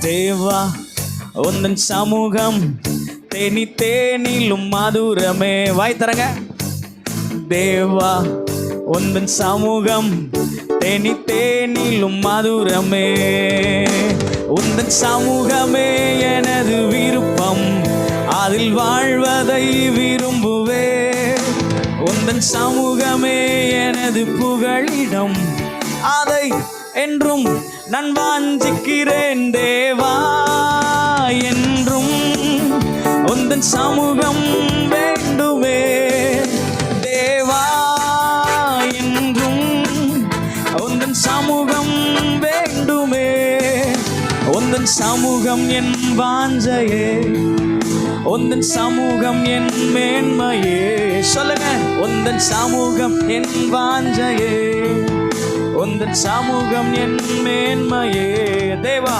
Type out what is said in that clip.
தேவா உந்தன் சமூகம் தேனி தேனிலும் மதுரமே. வாய் தரங்க தேவா உந்தன் சமூகம் தேனி தேனிலும் மதுரமே. உந்தன் சமூகமே எனது விருப்பம் அதில் வாழ்வதை விரும்புவே. உந்தன் சமூகமே எனது புகழிடம் அதை என்றும் நான் வாஞ்சிக்கிறேன் தேவா என்றும் உந்தன் சமூகம் வேண்டுமே. தேவா என்றும் உந்தன் சமூகம் வேண்டுமே. உந்தன் சமூகம் என் வாஞ்சையே. உந்தன் சமூகம் என் மேன்மையே. சொல்லுங்க உந்தன் சமூகம் என் வாஞ்சையே. உந்தன் சமூகம் என் மேன்மையே. தேவா.